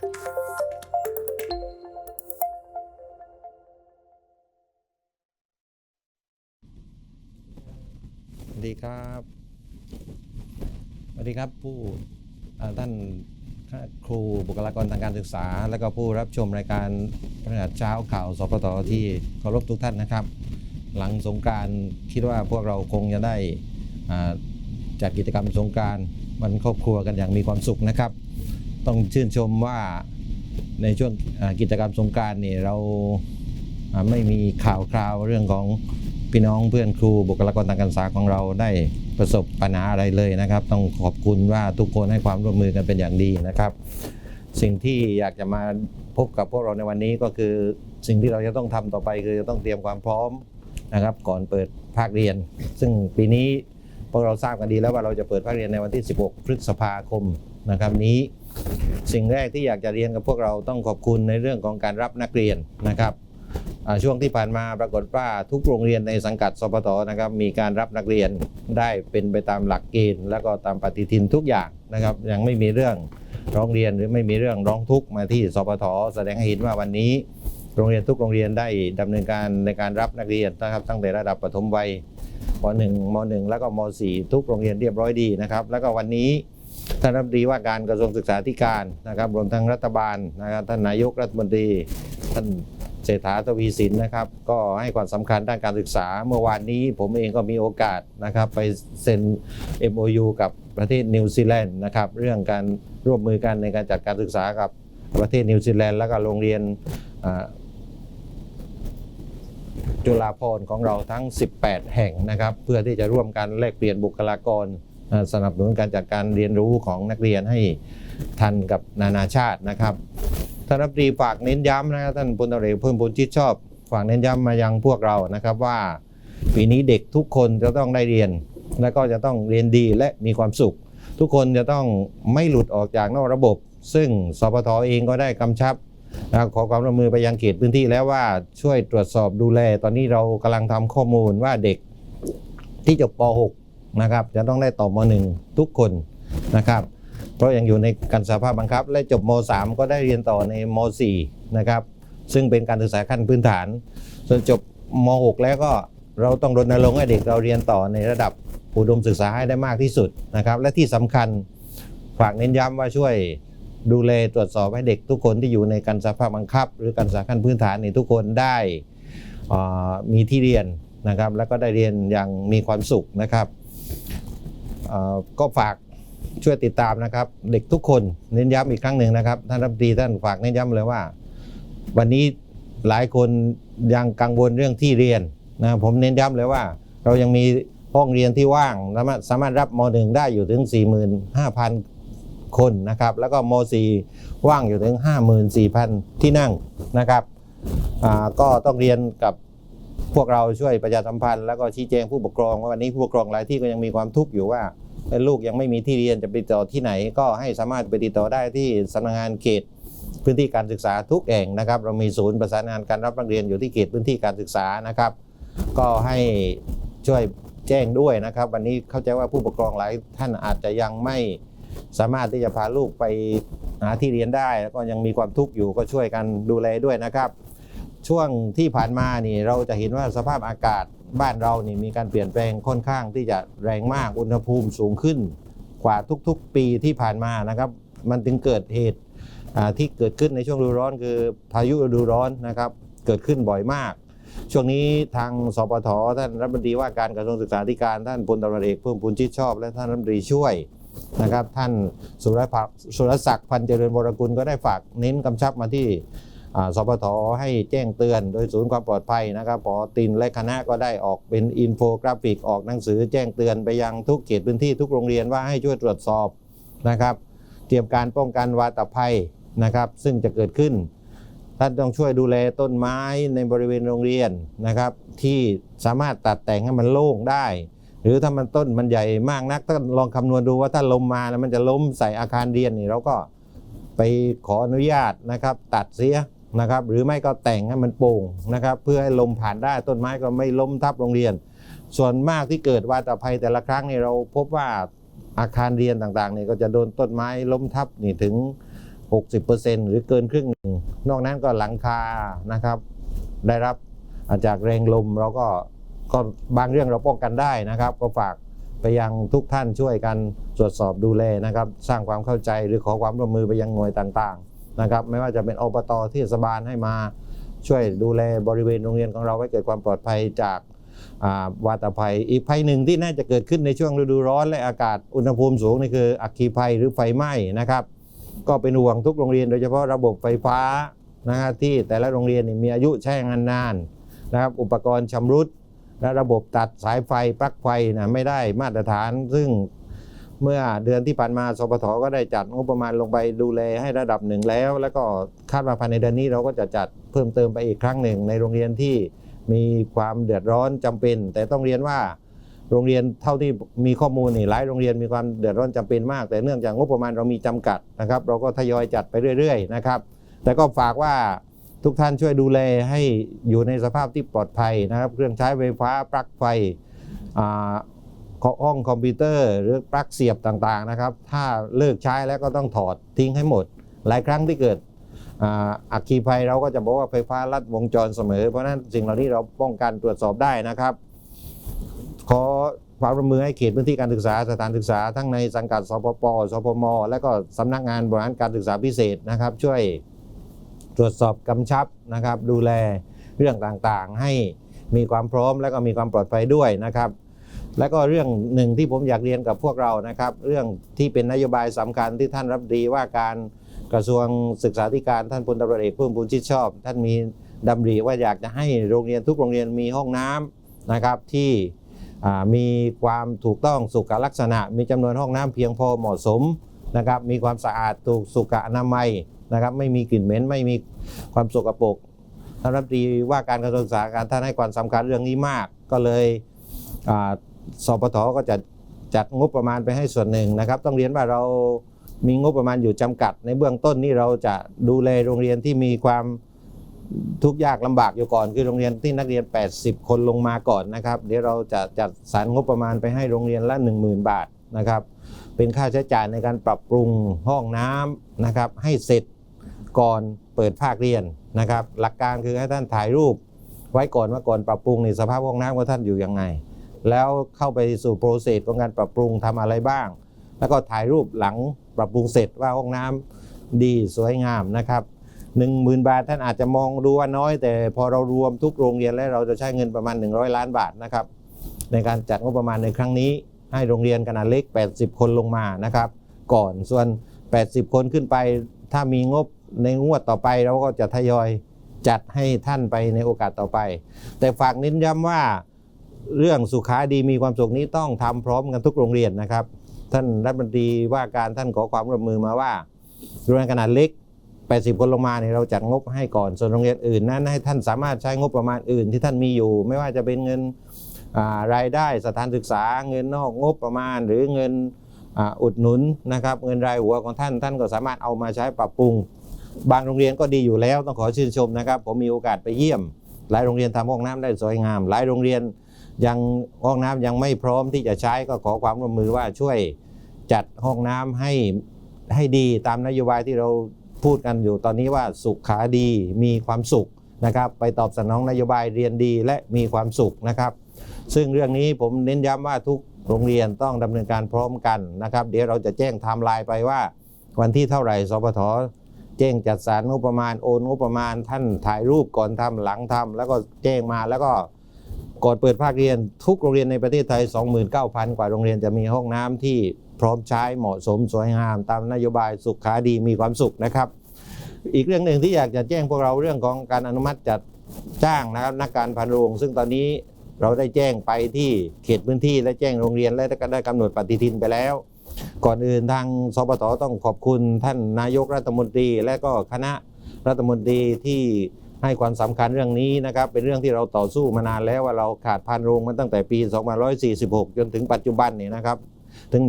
สวัสดีครับสวัสดีครับผู้ท่านครูบุคลากรทางการศึกษา และก็ผู้รับชมรายการพระหัสเช้าข่าวสปตที่เคารพทุกท่านนะครับ หลังสงการคิดว่าพวกเราคงจะได้อ่าจัดกิจกรรมสงการวันครอบครัวกันอย่างมีความสุขนะครับ ต้องชื่นชมว่าในช่วงกิจกรรมสงการนี่เราไม่มีข่าวคราวเรื่องของพี่น้องเพื่อนครูบุคลากรทางการศึกษาของเราได้ประสบปัญหาอะไรเลยนะครับ ต้องขอบคุณว่าทุกคนให้ความร่วมมือกันเป็นอย่างดีนะครับ สิ่งที่อยากจะมาพบกับพวกเราในวันนี้ก็คือสิ่งที่เราจะต้องทำต่อไปคือจะต้องเตรียมความพร้อมนะครับ ก่อนเปิดภาคเรียน ซึ่งปีนี้พวกเราทราบกันดีแล้วว่าเราจะเปิดภาคเรียนในวันที่ 16 พฤษภาคมนะครับนี้ สิ่งแรกที่อยากจะเรียนกับพวกเราต้องขอบคุณในเรื่องของการรับนักเรียนนะครับช่วงที่ผ่านมาปรากฏว่าทุกโรงเรียนในสังกัดสปทนะครับมีการรับนักเรียนได้เป็นไปตามหลักเกณฑ์ และก็ตามปฏิทินทุกอย่างนะครับ ยังไม่มีเรื่องร้องเรียนหรือไม่มีเรื่องร้องทุกข์มาที่สปทแสดงให้เห็นว่าวันนี้ โรงเรียนทุกโรงเรียนได้ดำเนินการในการรับนักเรียนนะครับ ตั้งแต่ระดับปฐมวัยป .1 ม .1 แล้วก็ม .4 ทุกโรงเรียนเรียบร้อยดีนะครับ แล้วก็วันนี้ ท่านรัฐมนตรีว่าการกระทรวงศึกษาธิการนะครับรวมทั้งรัฐบาลนะครับท่านนายกรัฐมนตรีท่านเศรษฐาทวีสินนะครับ ก็ให้ความสำคัญด้านการศึกษา เมื่อวานนี้ผมเองก็มีโอกาสนะครับไปเซ็น MOU กับประเทศนิวซีแลนด์นะครับเรื่องการร่วมมือกันในการจัดการศึกษากับประเทศนิวซีแลนด์แล้วก็โรงเรียนจุฬาภรณ์ของเราทั้ง 18 แห่งนะครับ เพื่อที่จะร่วมกันแลกเปลี่ยนบุคลากร สนับสนุนการจัดการเรียนรู้ของนักเรียนให้ทันกับนานาชาตินะครับท่านรัฐมนตรีฝากเน้นย้ำนะครับท่านพลตรวจเพิ่มพูนชิดชอบ ฝากเน้นย้ำมายังพวกเรานะครับว่าปีนี้เด็กทุกคนจะต้องได้เรียน และก็จะต้องเรียนดีและมีความสุข ทุกคนจะต้องไม่หลุดออกจากนอกระบบ ซึ่งสพทเองก็ได้กำชับนะครับขอความร่วมมือไปยังเขตพื้นที่แล้วว่าช่วยตรวจสอบดูแล ตอนนี้เรากำลังทำข้อมูลว่าเด็กที่จบป .6 นะครับ จะต้องได้ต่อม .1 ทุกคนนะครับ เพราะยังอยู่ในการสภาพบังคับ และจบม .3 ก็ได้เรียนต่อในม .4 นะครับ ซึ่งเป็นการศึกษาขั้นพื้นฐาน ส่วนจบม .6 แล้วก็เราต้องรณรงค์ให้เด็กเราเรียนต่อในระดับอุดมศึกษาให้ได้มากที่สุดนะครับ และที่สำคัญฝากเน้นย้ำว่าช่วยดูแลตรวจสอบให้เด็กทุกคนที่อยู่ในการสภาพบังคับ หรือการศึกษาขั้นพื้นฐานนี่ทุกคนได้มีที่เรียนนะครับ แล้วก็ได้เรียนอย่างมีความสุขนะครับ ก็ฝากช่วยติดตามนะครับ เด็กทุกคนเน้นย้ำอีกครั้งหนึ่งนะครับ ท่านรัฐมนตรีท่านฝากเน้นย้ำเลยว่า วันนี้หลายคนยังกังวลเรื่องที่เรียนนะผมเน้นย้ำเลยว่า เรายังมีห้องเรียนที่ว่างสามารถสามารถรับม .1 ได้อยู่ถึง 45,000 คนนะครับ แล้วก็ม .4 ว่างอยู่ถึง 54,000 ที่นั่งนะครับก็ต้องเรียนกับ พวกเราช่วยประชาสัมพันธ์แล้วก็ชี้แจงผู้ปกครองว่าวันนี้ผู้ปกครองหลายที่ก็ยังมีความทุกข์อยู่ว่าลูกยังไม่มีที่เรียนจะไปติดต่อที่ไหน ก็ให้สามารถไปติดต่อได้ที่สำนักงานเขตพื้นที่การศึกษาทุกแห่งนะครับ เรามีศูนย์ประสานงานการรับนักเรียนอยู่ที่เขตพื้นที่การศึกษานะครับ ก็ให้ช่วยแจ้งด้วยนะครับ วันนี้เข้าใจว่าผู้ปกครองหลายท่านอาจจะยังไม่สามารถที่จะพาลูกไปหาที่เรียนได้ แล้วก็ยังมีความทุกข์อยู่ก็ช่วยกันดูแลด้วยนะครับ ช่วงที่ผ่านมานี่เราจะเห็นว่าสภาพอากาศบ้านเรานี่มีการเปลี่ยนแปลงค่อนข้างที่จะแรงมากอุณหภูมิสูงขึ้น กว่าทุกๆ ปีที่ผ่านมานะครับ มันถึงเกิดเหตุที่เกิดขึ้นในช่วงฤดูร้อนคือพายุฤดูร้อนนะครับ เกิดขึ้นบ่อยมาก ช่วงนี้ทางสปทท่านรัฐมนตรีว่าการกระทรวงศึกษาธิการท่านพลตำรวจเอกเพิ่มพูนชิดชอบ และท่านรัฐมนตรีช่วยนะครับ ท่านสุรัสักดิ์พันเจริญวรกุลก็ได้ฝากเน้นกำชับมาที่ สปทให้แจ้งเตือนโดยศูนย์ความปลอดภัยนะครับพอตินและคณะก็ได้ออกเป็นอินโฟกราฟิกออกหนังสือแจ้งเตือนไปยังทุกเขตพื้นที่ทุกโรงเรียนว่าให้ช่วยตรวจสอบนะครับ เตรียมการป้องกันวาตภัยนะครับ ซึ่งจะเกิดขึ้นท่านต้องช่วยดูแลต้นไม้ในบริเวณโรงเรียนนะครับ ที่สามารถตัดแต่งให้มันโล่งได้ หรือถ้ามันต้นมันใหญ่มากนักท่านลองคำนวณดูว่าถ้าลมมาแล้วมันจะล้มใส่อาคารเรียนนี่เราก็ไปขออนุญาตนะครับ ตัดเสีย นะครับหรือไม่ก็แต่งให้มันโป่งนะครับเพื่อให้ลมผ่านได้ต้นไม้ก็ไม่ล้มทับโรงเรียน ส่วนมากที่เกิดวาตภัยแต่ละครั้งนี่เราพบว่าอาคารเรียนต่างๆนี่ก็จะโดนต้นไม้ล้มทับนี่ถึง 60%หรือเกินครึ่งหนึ่งนอกนั้นก็หลังคานะครับ ได้รับจากแรงลมเราก็ก็บางเรื่องเราป้องกันได้นะครับ ก็ฝากไปยังทุกท่านช่วยกันตรวจสอบดูแลนะครับ สร้างความเข้าใจหรือขอความร่วมมือไปยังหน่วยต่างๆ นะครับไม่ว่าจะเป็นอบตที่เทศบาลให้มาช่วยดูแลบริเวณโรงเรียนของเราให้เกิดความปลอดภัยจากวาตภัย อีกภัยหนึ่งที่น่าจะเกิดขึ้นในช่วงฤดูร้อนและอากาศอุณหภูมิสูงนี่คืออัคคีภัยหรือไฟไหม้นะครับ ก็เป็นห่วงทุกโรงเรียนโดยเฉพาะระบบไฟฟ้านะฮะที่แต่ละโรงเรียนมีอายุใช้งานนานนะครับอุปกรณ์ชำรุดและระบบตัดสายไฟปลั๊กไฟนะไม่ได้มาตรฐาน ซึ่ง เมื่อเดือนที่ผ่านมาสปทก็ได้จัดงบประมาณลงไปดูแลให้ระดับหนึ่งแล้ว แล้วก็คาดว่าภายในเดือนนี้เราก็จะจัดเพิ่มเติมไปอีกครั้งหนึ่ง ในโรงเรียนที่มีความเดือดร้อนจำเป็น แต่ต้องเรียนว่าโรงเรียนเท่าที่มีข้อมูลนี่หลายโรงเรียนมีความเดือดร้อนจำเป็นมาก แต่เนื่องจากงบประมาณเรามีจำกัดนะครับ เราก็ทยอยจัดไปเรื่อยๆนะครับ แต่ก็ฝากว่าทุกท่านช่วยดูแลให้อยู่ในสภาพที่ปลอดภัยนะครับ เครื่องใช้ไฟฟ้าปลั๊กไฟอ่า ห้องคอมพิวเตอร์หรือปลั๊กเสียบต่างๆนะครับ ถ้าเลิกใช้แล้วก็ต้องถอดทิ้งให้หมด หลายครั้งที่เกิดอัคคีภัยเราก็จะบอกว่าไฟฟ้าลัดวงจรเสมอ เพราะนั้นสิ่งเหล่านี้เราป้องกันตรวจสอบได้นะครับ ขอความร่วมมือให้เขตพื้นที่การศึกษาสถานศึกษาทั้งในสังกัดสปปสพม และก็สำนักงานบริหารการศึกษาพิเศษนะครับ ช่วยตรวจสอบกำชับนะครับ ดูแลเรื่องต่างๆ ให้มีความพร้อมและก็มีความปลอดภัยด้วยนะครับ แล้วก็เรื่องหนึ่งที่ผมอยากเรียนกับพวกเรานะครับ เรื่องที่เป็นนโยบายสำคัญที่ท่านรับดีว่าการกระทรวงศึกษาธิการท่านพลตำรวจเอกเพิ่มพูนชิดชอบ ท่านมีดำริว่าอยากจะให้โรงเรียนทุกโรงเรียนมีห้องน้ำนะครับที่มีความถูกต้องสุขลักษณะ มีจำนวนห้องน้ำเพียงพอเหมาะสมนะครับมีความสะอาดถูกสุขอนามัยนะครับไม่มีกลิ่นเหม็นไม่มีความสกปรกท่านรัฐมนตรีว่าการกระทรวงศึกษาการท่านให้ความสำคัญเรื่องนี้มาก ก็เลยอ่า สปทก็จะจัดงบประมาณไปให้ส่วนหนึ่งนะครับ ต้องเรียนว่าเรามีงบประมาณอยู่จำกัด ในเบื้องต้นนี่เราจะดูแลโรงเรียนที่มีความทุกข์ยากลำบากอยู่ก่อน คือโรงเรียนที่นักเรียน 80 คนลงมาก่อนนะครับ เดี๋ยวเราจะจัดสรรงบประมาณไปให้โรงเรียนละ 10,000 บาทนะครับ เป็นค่าใช้จ่ายในการปรับปรุงห้องน้ำนะครับ ให้เสร็จก่อนเปิดภาคเรียนนะครับ หลักการคือให้ท่านถ่ายรูป ไว้ก่อนว่าก่อนปรับปรุงนี่สภาพห้องน้ำของท่านอยู่ยังไง แล้วเข้าไปสู่โปรเซสของการปรับปรุงทำอะไรบ้าง แล้วก็ถ่ายรูปหลังปรับปรุงเสร็จว่าห้องน้ำดีสวยงามนะครับหนึ่งหมื่นบาทท่านอาจจะมองดูว่าน้อย แต่พอเรารวมทุกโรงเรียนแล้วเราจะใช้เงินประมาณ 100 ล้านบาทนะครับในการจัดงบประมาณในครั้งนี้ ให้โรงเรียนขนาดเล็ก 80 คนลงมานะครับ ก่อนส่วน 80 คนขึ้นไป ถ้ามีงบในงวดต่อไปเราก็จะทยอยจัดให้ท่านไปในโอกาสต่อไป แต่ฝากเน้นย้ำว่า เรื่องสุขาดีมีความสุขนี้ต้องทำพร้อมกันทุกโรงเรียนนะครับ ท่านรัฐมนตรีว่าการท่านขอความร่วมมือมาว่าโรงเรียนขนาดเล็ก 80 คนลงมาเนี่ยเราจัดงบให้ก่อนส่วนโรงเรียนอื่นนั้นให้ท่านสามารถใช้งบประมาณอื่นที่ท่านมีอยู่ ไม่ว่าจะเป็นเงินารายได้สถานศึกษาเงินนอกงบประมาณ หรือเงินอ,อุดหนุนนะครับเงินรายหัวของท่านท่านก็สามารถเอามาใช้ปรับปรุง บางโรงเรียนก็ดีอยู่แล้วต้องขอชื่นชมนะครับ ผมมีโอกาสไปเยี่ยม หลายโรงเรียนทำห้องน้ำได้สวยงาม หลายโรงเรียน ยังห้องน้ำยังไม่พร้อมที่จะใช้ก็ขอความร่วมมือว่าช่วยจัดห้องน้ำให้ให้ดีตามนโยบายที่เราพูดกันอยู่ตอนนี้ว่าสุขขาดีมีความสุขนะครับ ไปตอบสนองนโยบายเรียนดีและมีความสุขนะครับ ซึ่งเรื่องนี้ผมเน้นย้ำว่าทุกโรงเรียนต้องดำเนินการพร้อมกันนะครับ เดี๋ยวเราจะแจ้งไทม์ไลน์ไปว่า วันที่เท่าไหร่สปทแจ้งจัดสรรงบประมาณโอนงบประมาณท่านถ่ายรูปก่อนทำหลังทำแล้วก็แจ้งมาแล้วก็ ก่อนเปิดภาคเรียนทุกโรงเรียนในประเทศไทย 29,000 กว่าโรงเรียนจะมีห้องน้ำที่พร้อมใช้เหมาะสมสวยงาม ตามนโยบายสุขาดีมีความสุขนะครับ อีกเรื่องหนึ่งที่อยากจะแจ้งพวกเราเรื่องของการอนุมัติจัดจ้างนะครับนักการพันโรง ซึ่งตอนนี้เราได้แจ้งไปที่เขตพื้นที่และแจ้งโรงเรียนและก็ได้กำหนดปฏิทินไปแล้ว ก่อนอื่นทางสปทต้องขอบคุณท่านนายกรัฐมนตรี และก็คณะรัฐมนตรีที่ ให้ความสำคัญเรื่องนี้นะครับเป็นเรื่องที่เราต่อสู้มานานแล้วว่าเราขาดพันโรงมาตั้งแต่ปี 2546 จนถึงปัจจุบันนี่นะครับถึง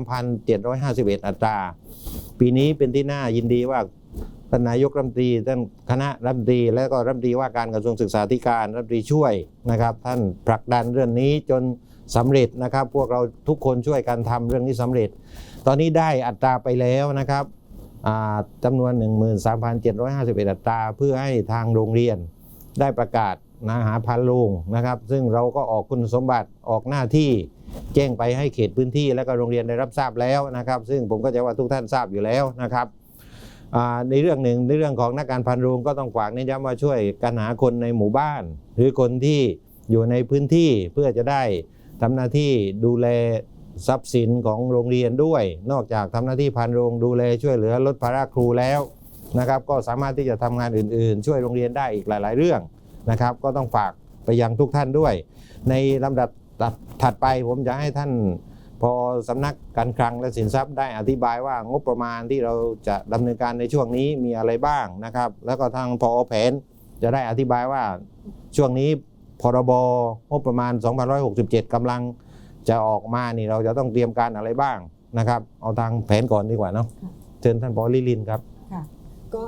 13,751 อัตรา ปีนี้เป็นที่น่ายินดีว่าท่านนายกรัฐมนตรีท่านคณะรัฐมนตรีและก็รัฐมนตรีว่าการกระทรวงศึกษาธิการรัฐมนตรีช่วยนะครับ ท่านผลักดันเรื่องนี้จนสำเร็จนะครับ พวกเราทุกคนช่วยกันทำเรื่องนี้สำเร็จ ตอนนี้ได้อัตราไปแล้วนะครับ จำนวน 13,751 อัตรา เพื่อให้ทางโรงเรียนได้ประกาศนะหาพันโรงนะครับ ซึ่งเราก็ออกคุณสมบัติออกหน้าที่แจ้งไปให้เขตพื้นที่และก็โรงเรียนได้รับทราบแล้วนะครับ ซึ่งผมก็จะว่าทุกท่านทราบอยู่แล้วนะครับในเรื่องหนึ่งในเรื่องของนักการพันโรงก็ต้องฝากเน้นย้ำว่าช่วยกันหาคนในหมู่บ้าน หรือคนที่อยู่ในพื้นที่เพื่อจะได้ทำหน้าที่ดูแล ทรัพย์สินของโรงเรียนด้วย นอกจากทำหน้าที่พันโรงดูแลช่วยเหลือลดภาระครูแล้วนะครับ ก็สามารถที่จะทำงานอื่น ๆ ช่วยโรงเรียนได้อีกหลาย ๆ เรื่องนะครับ ก็ต้องฝากไปยังทุกท่านด้วย ในลำดับถัดไปผมจะให้ท่านพอสำนักการคลังและสินทรัพย์ได้อธิบายว่างบประมาณที่เราจะดำเนินการในช่วงนี้มีอะไรบ้างนะครับ แล้วก็ทางพอแผนจะได้อธิบายว่าช่วงนี้พรบงบประมาณ2567กำลัง จะออกมานี่เราจะต้องเตรียมการอะไรบ้างนะครับ เอาทางแผนก่อนดีกว่าเนาะค่ะเชิญท่านพอลิลินครับค่ะก็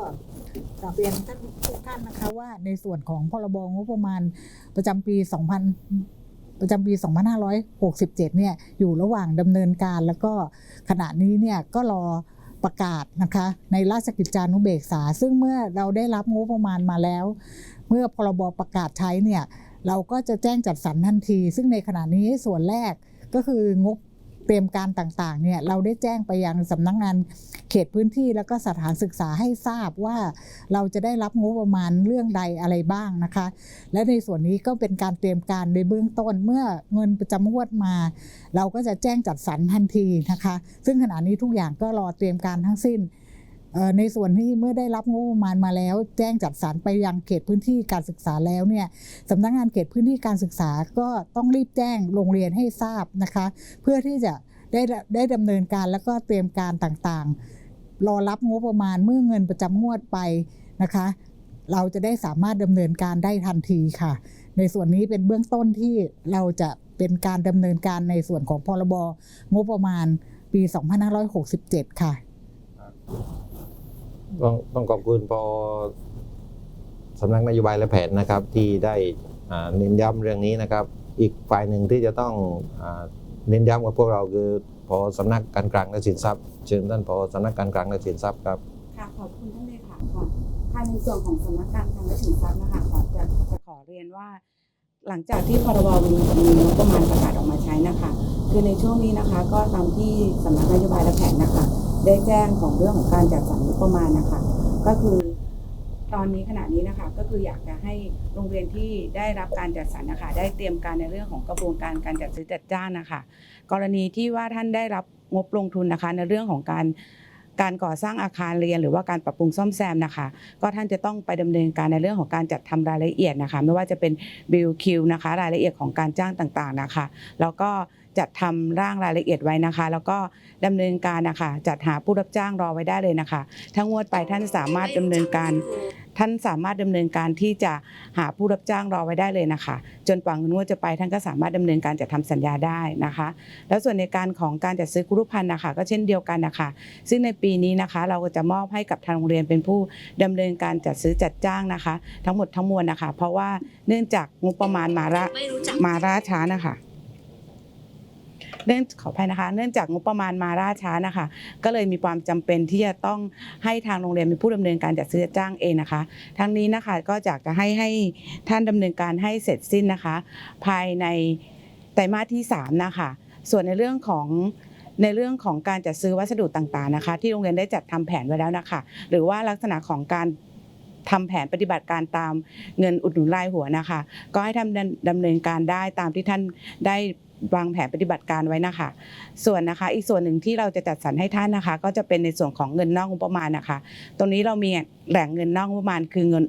กราบเรียนท่านทุกท่านนะคะว่าในส่วนของพรบงบประมาณประจำปี 2000ประจำปี 2567 เนี่ย อยู่ระหว่างดำเนินการ แล้วก็ขณะนี้เนี่ยก็รอประกาศนะคะ ในราชกิจจานุเบกษา ซึ่งเมื่อเราได้รับงบประมาณมาแล้ว เมื่อพรบประกาศใช้เนี่ย เราก็จะแจ้งจัดสรรทันที ซึ่งในขณะนี้ส่วนแรกก็คืองบเตรียมการต่างๆเนี่ยเราได้แจ้งไปยังสำนักงานเขตพื้นที่แล้วก็สถานศึกษาให้ทราบว่าเราจะได้รับงบประมาณเรื่องใดอะไรบ้างนะคะ และในส่วนนี้ก็เป็นการเตรียมการในเบื้องต้นเมื่อเงินประจำงวดมา เราก็จะแจ้งจัดสรรทันทีนะคะ ซึ่งขณะนี้ทุกอย่างก็รอเตรียมการทั้งสิ้น ในส่วนที่เมื่อได้รับงบประมาณมาแล้ว แจ้งจัดสรรไปยังเขตพื้นที่การศึกษาแล้วเนี่ยสำนักงานเขตพื้นที่การศึกษาก็ต้องรีบแจ้งโรงเรียนให้ทราบนะคะ เพื่อที่จะได้ได้ดำเนินการแล้วก็เตรียมการต่างๆ รอรับงบประมาณเมื่อเงินประจำงวดไปนะคะ เราจะได้สามารถดำเนินการได้ทันทีค่ะ ในส่วนนี้เป็นเบื้องต้นที่เราจะเป็นการดำเนินการในส่วนของพรบงบประมาณปี 2567 ค่ะ ต้องต้องขอบคุณพอสำนักนโยบายและแผนนะครับที่ได้เน้นย้ำเรื่องนี้นะครับ อีกฝ่ายหนึ่งที่จะต้องเน้นย้ำกับพวกเราคือพอสำนักการกลางและสินทรัพย์ เชิญท่านพอสำนักการกลางและสินทรัพย์ครับค่ะขอบคุณท่านเลยค่ะค่ะค่ะในส่วนของสำนักการคลังและสินทรัพย์นะคะขอจะจะขอเรียนว่า หลังจากที่พรบมีมีงบประมาณประกาศออกมาใช้นะคะ คือในช่วงนี้นะคะ ก็ตามที่สำนักนโยบายและแผนนะคะ ได้แจ้งของเรื่องของการจัดสรรงบประมาณนะคะ ก็คือตอนนี้ขณะนี้นะคะก็คืออยากจะให้โรงเรียนที่ได้รับการจัดสรรนะคะได้เตรียมการในเรื่องของกระบวนการการจัดซื้อจัดจ้างนะคะกรณีที่ว่าท่านได้รับงบลงทุนนะคะในเรื่องของการการก่อสร้างอาคารเรียนหรือว่าการปรับปรุงซ่อมแซมนะคะ ก็ท่านจะต้องไปดำเนินการในเรื่องของการจัดทำรายละเอียดนะคะ ไม่ว่าจะเป็นบิลคิวนะคะ รายละเอียดของการจ้างต่างๆนะคะ แล้วก็ จัดทำร่างรายละเอียดไว้นะคะ แล้วก็ดำเนินการนะคะจัดหาผู้รับจ้างรอไว้ได้เลยนะคะถ้างวดไปท่านสามารถดำเนินการ ท่านสามารถดำเนินการที่จะหาผู้รับจ้างรอไว้ได้เลยนะคะ จนกว่าเงินงวดจะไปท่านก็สามารถดำเนินการจัดทำสัญญาได้นะคะ แล้วส่วนในการของการจัดซื้อครุพันธ์นะคะก็เช่นเดียวกันนะคะซึ่งในปีนี้นะคะเราก็จะมอบให้กับทางโรงเรียนเป็นผู้ดำเนินการจัดซื้อจัดจ้างนะคะ ทั้งหมดทั้งมวลนะคะ เพราะว่าเนื่องจากงบประมาณมาละไม่รู้จักมาล่าช้านะคะ เนื่องขออภัยนะคะ เนื่องจากงบประมาณมาล่าช้านะคะ ก็เลยมีความจำเป็นที่จะต้องให้ทางโรงเรียนเป็นผู้ดำเนินการจัดซื้อจัดจ้างเองนะคะ ทั้งนี้นะคะก็อยากจะให้ให้ท่านดำเนินการให้เสร็จสิ้นนะคะ ภายในไตรมาสที่3นะคะ ส่วนในเรื่องของในเรื่องของการจัดซื้อวัสดุต่างๆนะคะ ที่โรงเรียนได้จัดทำแผนไว้แล้วนะคะ หรือว่าลักษณะของการทำแผนปฏิบัติการตามเงินอุดหนุนรายหัวนะคะ ก็ให้ทำดำเนินการได้ตามที่ท่านได้ วางแผนปฏิบัติการไว้นะคะ ส่วนนะคะ อีกส่วนหนึ่งที่เราจะจัดสรรให้ท่านนะคะ ก็จะเป็นในส่วนของเงินนอกงบประมาณนะคะ ตรงนี้เรามีแหล่งเงินนอกงบประมาณคือเงิน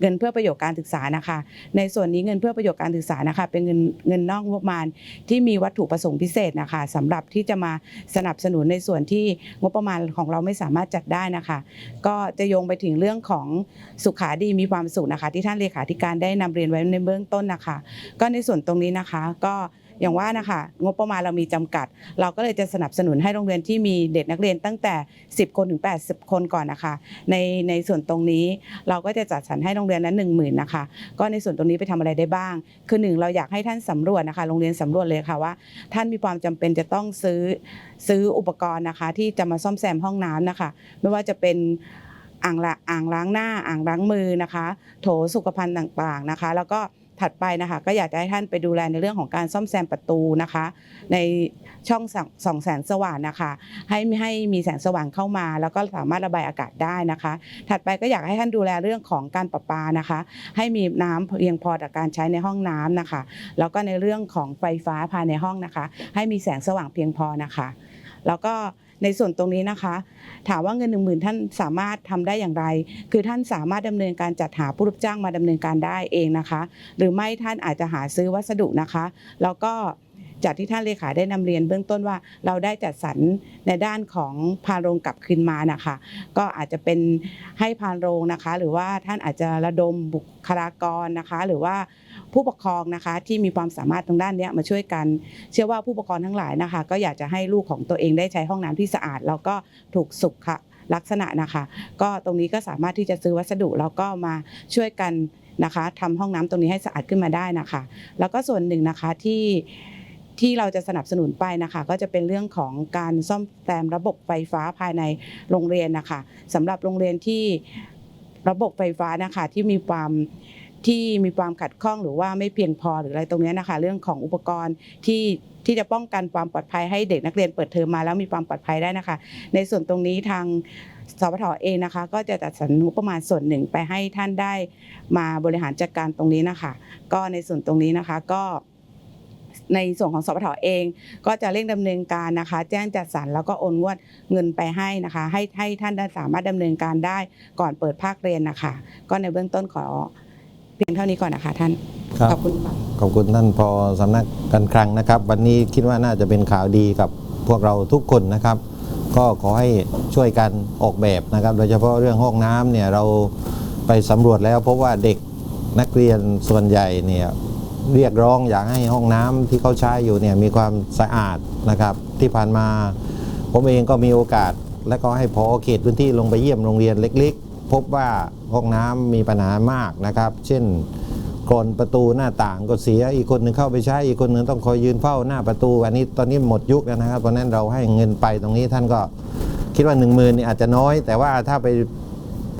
เงินเพื่อประโยชน์การศึกษานะคะ ในส่วนนี้เงินเพื่อประโยชน์การศึกษานะคะ เป็นเงินเงินนอกงบประมาณที่มีวัตถุประสงค์พิเศษนะคะสำหรับที่จะมาสนับสนุนในส่วนที่งบประมาณของเราไม่สามารถจัดได้นะคะ ก็จะโยงไปถึงเรื่องของสุขาดีมีความสุขนะคะ ที่ท่านเลขาธิการได้นำเรียนไว้ในเบื้องต้นนะคะ ก็ในส่วนตรงนี้นะคะก็ อย่างว่านะคะงบประมาณเรามีจำกัด เราก็เลยจะสนับสนุนให้โรงเรียนที่มีเด็กนักเรียนตั้งแต่ 10 คนถึง 80 คนก่อนนะคะในในส่วนตรงนี้เราก็จะจัดสรรให้โรงเรียนนั้น 1 0,000นะคะก็ในส่วนตรงนี้ไปทำอะไรได้บ้าง คือหนึ่งเราอยากให้ท่านสำรวจนะคะโรงเรียนสำรวจเลยค่ะว่า ท่านมีความจำเป็นจะต้องซื้อซื้ออุปกรณ์นะคะ ที่จะมาซ่อมแซมห้องน้ำนะคะ ไม่ว่าจะเป็นอ่างละอ่างล้างหน้าอ่างล้างมือนะคะ โถสุขภัณฑ์ต่างๆนะคะ แล้วก็ ถัดไปนะคะก็อยากจะให้ท่านไปดูแลในเรื่องของการซ่อมแซมประตูนะคะ ในช่องส่องแสงสว่างนะคะ ให้ให้มีแสงสว่างเข้ามา แล้วก็สามารถระบายอากาศได้นะคะ ถัดไปก็อยากให้ท่านดูแลเรื่องของการประปานะคะ ให้มีน้ำเพียงพอต่อการใช้ในห้องน้ำนะคะ แล้วก็ในเรื่องของไฟฟ้าภายในห้องนะคะ ให้มีแสงสว่างเพียงพอนะคะ แล้วก็ ในส่วนตรงนี้นะคะ ถามว่าเงินหนึ่งหมื่นท่านสามารถทำได้อย่างไร คือท่านสามารถดำเนินการจัดหาผู้รับจ้างมาดำเนินการได้เองนะคะ หรือไม่ท่านอาจจะหาซื้อวัสดุนะคะ แล้วก็จากที่ท่านเลขาได้นำเรียนเบื้องต้นว่าเราได้จัดสรรในด้านของพานโรงกลับคืนมานะคะ ก็อาจจะเป็นให้พานโรงนะคะ หรือว่าท่านอาจจะระดมบุคลากรนะคะ หรือว่า ผู้ปกครองนะคะที่มีความสามารถตรงด้านนี้มาช่วยกัน เชื่อว่าผู้ปกครองทั้งหลายนะคะ ก็อยากจะให้ลูกของตัวเองได้ใช้ห้องน้ำที่สะอาด แล้วก็ถูกสุขลักษณะนะคะ ก็ตรงนี้ก็สามารถที่จะซื้อวัสดุแล้วก็มาช่วยกันนะคะทำห้องน้ำตรงนี้ให้สะอาดขึ้นมาได้นะคะ แล้วก็ส่วนหนึ่งนะคะที่ที่เราจะสนับสนุนไปนะคะ ก็จะเป็นเรื่องของการซ่อมแซมระบบไฟฟ้าภายในโรงเรียนนะคะสำหรับโรงเรียนที่ระบบไฟฟ้านะคะที่มีความ ที่มีความขัดข้องหรือว่าไม่เพียงพอหรืออะไรตรงนี้นะคะ เรื่องของอุปกรณ์ที่ที่จะป้องกันความปลอดภัยให้เด็กนักเรียนเปิดเทอมมาแล้วมีความปลอดภัยได้นะคะ ในส่วนตรงนี้ทางสพทเองนะคะ ก็จะจัดสรรงบประมาณส่วนหนึ่งไปให้ท่านได้มาบริหารจัดการตรงนี้นะคะ ก็ในส่วนตรงนี้นะคะก็ในส่วนของสพทเองก็จะเร่งดำเนินการนะคะ แจ้งจัดสรรแล้วก็โอนงวดเงินไปให้นะคะ ให้ให้ท่านสามารถดำเนินการได้ก่อนเปิดภาคเรียนนะคะ ก็ในเบื้องต้นขอ เพียงเท่านี้ก่อนนะคะท่าน ครับ ขอบคุณค่ะ ขอบคุณท่านพอสำนักการคลังนะครับ วันนี้คิดว่าน่าจะเป็นข่าวดีกับพวกเราทุกคนนะครับ ก็ขอให้ช่วยกันออกแบบนะครับ โดยเฉพาะเรื่องห้องน้ำเนี่ยเราไปสำรวจแล้วพบว่าเด็กนักเรียนส่วนใหญ่เนี่ยเรียกร้องอยากให้ห้องน้ำที่เขาใช้อยู่เนี่ยมีความสะอาดนะครับ ที่ผ่านมา ผมเองก็มีโอกาสและก็ให้พอเขตพื้นที่ลงไปเยี่ยมโรงเรียนเล็กๆ พบว่าห้องน้ำมีปัญหามากนะครับ เช่นกรอนประตูหน้าต่างก็เสียอีกคนหนึ่งเข้าไปใช้อีกคนหนึ่งต้องคอยยืนเฝ้าหน้าประตู อันนี้ตอนนี้หมดยุคแล้วนะครับเพราะนั้นเราให้เงินไปตรงนี้ท่านก็คิดว่า 1 0,000นี่อาจจะน้อย แต่ว่าถ้าไป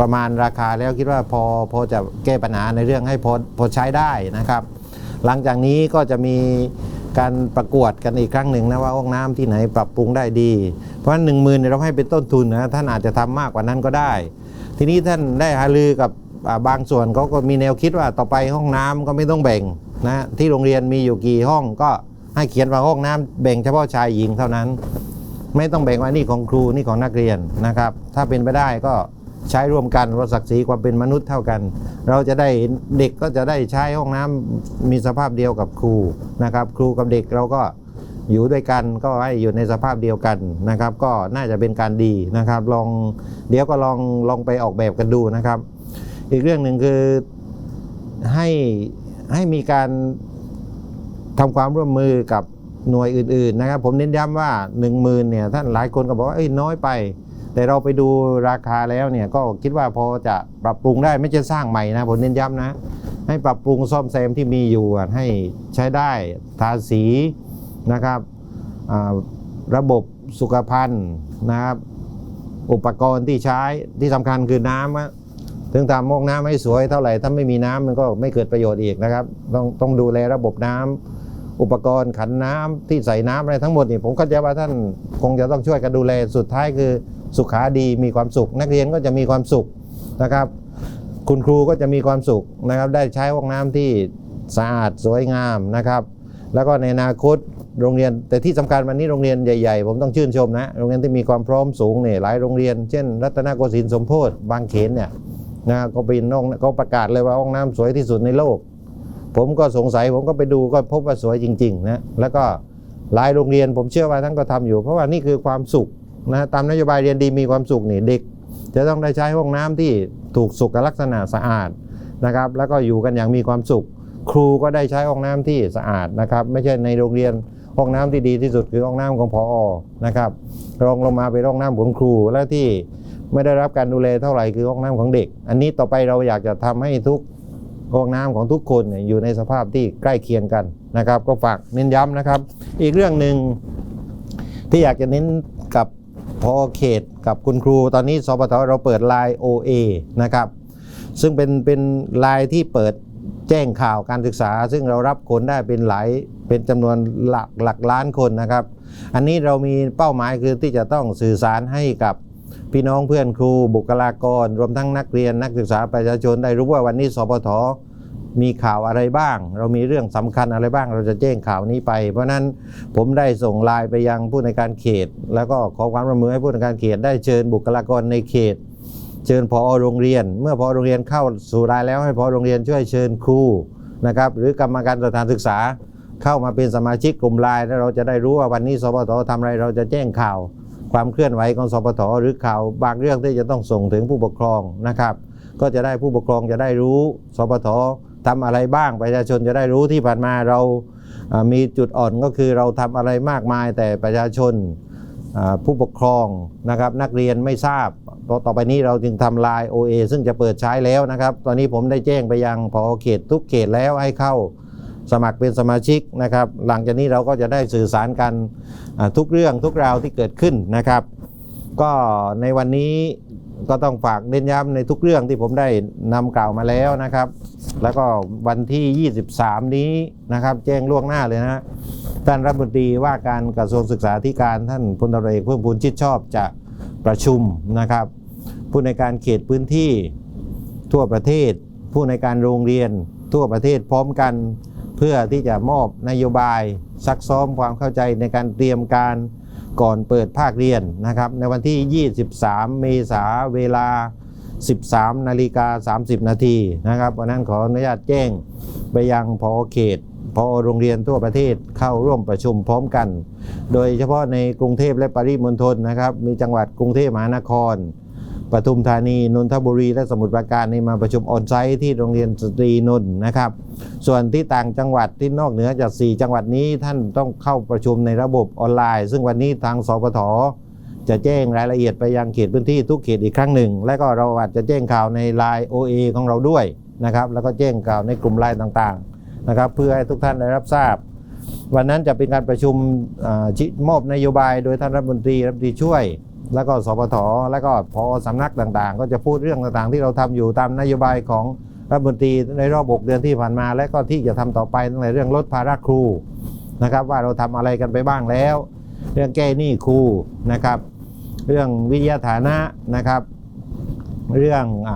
ประมาณราคาแล้วคิดว่าพอพอจะแก้ปัญหาในเรื่องให้พอพอใช้ได้นะครับ หลังจากนี้ก็จะมีการประกวดกันอีกครั้งหนึ่งนะว่าห้องน้ำที่ไหนปรับปรุงได้ดี เพราะฉะนั้นหนึ่งหมื่นเราให้เป็นต้นทุนนะท่านอาจจะทำมากกว่านั้นก็ได้ ทีนี้ท่านได้หารือกับบางส่วนเขาก็มีแนวคิดว่าต่อไปห้องน้ำก็ไม่ต้องแบ่งนะที่โรงเรียนมีอยู่กี่ห้องก็ให้เขียนว่าห้องน้ำแบ่งเฉพาะชายหญิงเท่านั้น ไม่ต้องแบ่งว่านี่ของครูนี่ของนักเรียนนะครับ ถ้าเป็นไปได้ก็ใช้ร่วมกันว่าศักดิ์ศรีความเป็นมนุษย์เท่ากัน เราจะได้เด็กก็จะได้ใช้ห้องน้ำมีสภาพเดียวกับครูนะครับ ครูกับเด็กเราก็ อยู่ด้วยกันก็ให้อยู่ในสภาพเดียวกันนะครับ ก็น่าจะเป็นการดีนะครับ ลองเดี๋ยวก็ลองลองไปออกแบบกันดูนะครับ อีกเรื่องหนึ่งคือให้ให้มีการทำความร่วมมือกับหน่วยอื่นๆนะครับ ผมเน้นย้ำว่า 1 0,000เนี่ยท่านหลายคนก็บอกว่าเอ้ยน้อยไป แต่เราไปดูราคาแล้วเนี่ยก็คิดว่าพอจะปรับปรุงได้ไม่ใช่สร้างใหม่นะผมเน้นย้ำนะ ให้ปรับปรุงซ่อมแซมที่มีอยู่ให้ใช้ได้ทาสี นะครับระบบสุขภัณฑ์นะครับอุปกรณ์ที่ใช้ที่สำคัญคือน้ำถึงทำห้องน้ำให้สวยเท่าไหร่ถ้าไม่มีน้ำมันก็ไม่เกิดประโยชน์อีกนะครับ ต้องต้องดูแลระบบน้ำอุปกรณ์ขันน้ำที่ใส่น้ำอะไรทั้งหมดนี่ผมเข้าใจว่าท่านคงจะต้องช่วยกันดูแลสุดท้ายคือสุขาดีมีความสุข นักเรียนก็จะมีความสุขนะครับ คุณครูก็จะมีความสุขนะครับ ได้ใช้ห้องน้ำที่สะอาดสวยงามนะครับ แล้วก็ในอนาคตโรงเรียน แต่ที่สำคัญวันนี้โรงเรียนใหญ่ๆ ผมต้องชื่นชมนะ โรงเรียนที่มีความพร้อมสูงเนี่ยหลายโรงเรียน เช่น รัตนโกสินทร์สมโพธิบางเขนเนี่ยนะก็เป็นห้องก็ประกาศเลยว่าห้องน้ำสวยที่สุดในโลก ผมก็สงสัยผมก็ไปดูก็พบว่าสวยจริงๆนะแล้วก็หลายโรงเรียนผมเชื่อว่าท่านก็ทำอยู่ เพราะว่านี่คือความสุขนะตามนโยบายเรียนดีมีความสุขนี่เด็ก จะต้องได้ใช้ห้องน้ำที่ถูกสุขลักษณะสะอาดนะครับ แล้วก็อยู่กันอย่างมีความสุข ครูก็ได้ใช้ห้องน้ำที่สะอาดนะครับไม่ใช่ในโรงเรียนห้องน้ำที่ดีที่สุดคือห้องน้ำของพออนะครับรองลงมาเป็นห้องน้ำของครูและที่ไม่ได้รับการดูแลเท่าไหร่คือห้องน้ำของเด็ก อันนี้ต่อไปเราอยากจะทำให้ทุกห้องน้ำของทุกคนอยู่ในสภาพที่ใกล้เคียงกันนะครับ ก็ฝากเน้นย้ำนะครับ อีกเรื่องหนึ่งที่อยากจะเน้นกับพอเขตกับคุณครู ตอนนี้สปทเราเปิดไลน์ OA นะครับซึ่งเป็นเป็นไลน์ที่เปิด แจ้งข่าวการศึกษา ซึ่งเรารับคนได้เป็นหลายเป็นจำนวนหลักหลักล้านคนนะครับ อันนี้เรามีเป้าหมายคือที่จะต้องสื่อสารให้กับพี่น้องเพื่อนครูบุคลากร รวมทั้งนักเรียนนักศึกษาประชาชนได้รู้ว่าวันนี้สปทมีข่าวอะไรบ้าง เรามีเรื่องสำคัญอะไรบ้าง เราจะแจ้งข่าวนี้ไป เพราะฉะนั้นผมได้ส่งไลน์ไปยังผู้ในการเขต แล้วก็ขอความร่วมมือให้ผู้ในการเขตได้เชิญบุคลากรในเขต เชิญพอโรงเรียน เมื่อพอโรงเรียนเข้าสู่รายแล้วให้พอโรงเรียนช่วยเชิญครูนะครับหรือกรรมการสถานศึกษาเข้ามาเป็นสมาชิกกลุ่มไลน์แล้วเราจะได้รู้ว่าวันนี้สปททำอะไรเราจะแจ้งข่าว ความเคลื่อนไหวของสปทหรือข่าวบางเรื่องที่จะต้องส่งถึงผู้ปกครองนะครับ ก็จะได้ผู้ปกครองจะได้รู้สปททำอะไรบ้างประชาชนจะได้รู้ที่ผ่านมาเรามีจุดอ่อนก็คือเราทำอะไรมากมายแต่ประชาชนผู้ปกครองนะครับนักเรียนไม่ทราบ ต่อต่อไปนี้เราจึงทำไลน์ OA ซึ่งจะเปิดใช้แล้วนะครับ ตอนนี้ผมได้แจ้งไปยังพอเขตทุกเขตแล้วให้เข้าสมัครเป็นสมาชิกนะครับ หลังจากนี้เราก็จะได้สื่อสารกันทุกเรื่องทุกราวที่เกิดขึ้นนะครับ ก็ในวันนี้ก็ต้องฝากเน้นย้ำในทุกเรื่องที่ผมได้นำกล่าวมาแล้วนะครับ แล้วก็วันที่ 23 นี้นะครับแจ้งล่วงหน้าเลยนะท่านรัฐมนตรีว่าการกระทรวงศึกษาธิการท่านพลตรเอกเพิ่มพูนชิดชอบจะ ประชุมนะครับ ผู้ในการเขตพื้นที่ทั่วประเทศ ผู้ในการโรงเรียน ทั่วประเทศพร้อมกัน เพื่อที่จะมอบนโยบายซักซ้อมความเข้าใจในการเตรียมการก่อนเปิดภาคเรียนนะครับ ในวันที่ 23 เมษาเวลา 13 นาฬิกา 30 นาทีนะครับวันนั้นขออนุญาตแจ้งไปยังพอเขตพอโรงเรียนทั่วประเทศเข้าร่วมประชุมพร้อมกัน โดยเฉพาะในกรุงเทพและปริมณฑลนะครับ มีจังหวัดกรุงเทพมหานครปทุมธานีนนทบุรีและสมุทรปราการนี่มาประชุมออนไซต์ที่โรงเรียนสตรีนนท์นะครับ ส่วนที่ต่างจังหวัดที่นอกเหนือจาก 4 จังหวัดนี้ท่านต้องเข้าประชุมในระบบออนไลน์ ซึ่งวันนี้ทางสปทจะแจ้งรายละเอียดไปยังเขตพื้นที่ทุกเขตอีกครั้งหนึ่ง และก็เราอาจจะแจ้งข่าวในไลน์ OA ของเราด้วยนะครับแล้วก็แจ้งข่าวในกลุ่มไลน์ต่างๆนะครับเพื่อให้ทุกท่านได้รับทราบ วันนั้นจะเป็นการประชุมชี้มอบนโยบายโดยท่านรัฐมนตรีรัฐมนตรีช่วย แล้วก็สปทแล้วก็พอสำนักต่างๆ ก็จะพูดเรื่องต่างๆ ที่เราทำอยู่ตามนโยบายของรัฐมนตรีในรอบ6เดือนที่ผ่านมา และก็ที่จะทำต่อไปตั้งแต่เรื่องลดภาระครูนะครับว่าเราทำอะไรกันไปบ้างแล้ว เรื่องแก้หนี้ครูนะครับ เรื่องวิทยาฐานะนะครับ เรื่องอ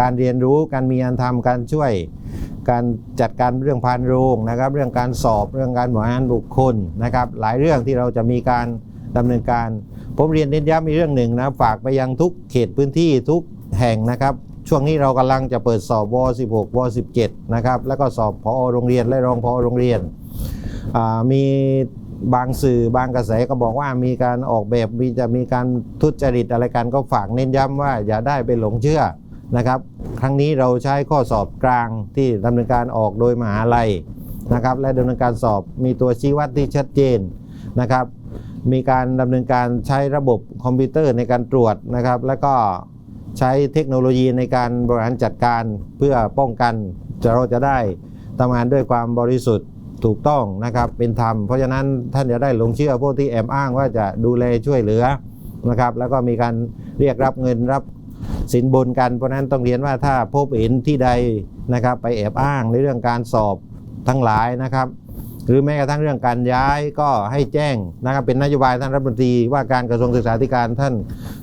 การเรียนรู้การมีอันทำการช่วย การจัดการเรื่องพานโรงนะครับ เรื่องการสอบเรื่องการบริหารบุคคลนะครับ หลายเรื่องที่เราจะมีการดำเนินการ ผมเรียนเน้นย้ำอีกเรื่องหนึ่งนะฝากไปยังทุกเขตพื้นที่ทุกแห่งนะครับ ช่วงนี้เรากำลังจะเปิดสอบว 16 ว 17 นะครับแล้วก็สอบพอโรงเรียนและรองพอโรงเรียนมีบางสื่อบางกระแสก็บอกว่ามีการออกแบบมีจะมีการทุจริตอะไรกันก็ฝากเน้นย้ำว่าอย่าได้ไปหลงเชื่อ นะครับ ครั้งนี้เราใช้ข้อสอบกลางที่ดำเนินการออกโดยมหาลัยนะครับ และดำเนินการสอบมีตัวชี้วัดที่ชัดเจนนะครับ มีการดำเนินการใช้ระบบคอมพิวเตอร์ในการตรวจนะครับ แล้วก็ใช้เทคโนโลยีในการบริหารจัดการเพื่อป้องกันจะเราจะได้ทำงานด้วยความบริสุทธิ์ถูกต้องนะครับเป็นธรรม เพราะฉะนั้นท่านจะได้หลงเชื่อพวกที่แอบอ้างว่าจะดูแลช่วยเหลือนะครับ แล้วก็มีการเรียกรับเงินรับ สินบนกันเพราะนั้นต้องเรียนว่าถ้าพบเห็นที่ใดนะครับไปแอบอ้างในเรื่องการสอบทั้งหลายนะครับหรือแม้กระทั่งเรื่องการย้ายก็ให้แจ้งนะครับเป็นนโยบายท่านรัฐมนตรีว่าการกระทรวงศึกษาธิการท่าน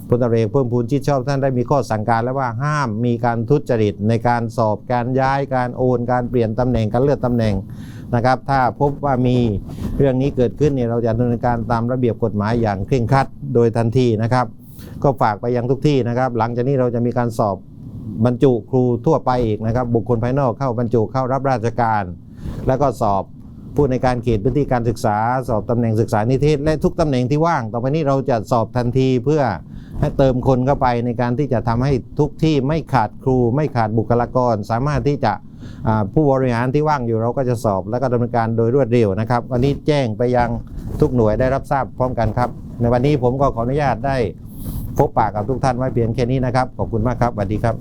พลตรวจเอกเพิ่มพูนชิดชอบท่านได้มีข้อสั่งการแล้วว่าห้ามมีการทุจริตในการสอบการย้ายการโอน การเปลี่ยนตำแหน่งการเลื่อนตำแหน่งนะครับ ถ้าพบว่ามีเรื่องนี้เกิดขึ้นเนี่ยเราจะดำเนินการตามระเบียบกฎหมายอย่างเคร่งครัดโดยทันทีนะครับ ก็ฝากไปยังทุกที่นะครับ หลังจากนี้เราจะมีการสอบบรรจุครูทั่วไปอีกนะครับ บุคคลภายนอกเข้าบรรจุเข้ารับราชการ แล้วก็สอบผู้ในการเขตพื้นที่การศึกษา สอบตำแหน่งศึกษานิเทศ และทุกตำแหน่งที่ว่าง ต่อไปนี้เราจะสอบทันทีเพื่อให้เติมคนเข้าไปในการที่จะทำให้ทุกที่ไม่ขาดครู ไม่ขาดบุคลากร สามารถที่จะผู้บริหารที่ว่างอยู่เราก็จะสอบ แล้วก็ดำเนินการโดยรวดเร็วนะครับวันนี้แจ้งไปยังทุกหน่วยได้รับทราบพร้อมกันครับ ในวันนี้ผมก็ขออนุญาตได้ พบปากกับทุกท่านไว้เพียงแค่นี้นะครับ ขอบคุณมากครับสวัสดีครับ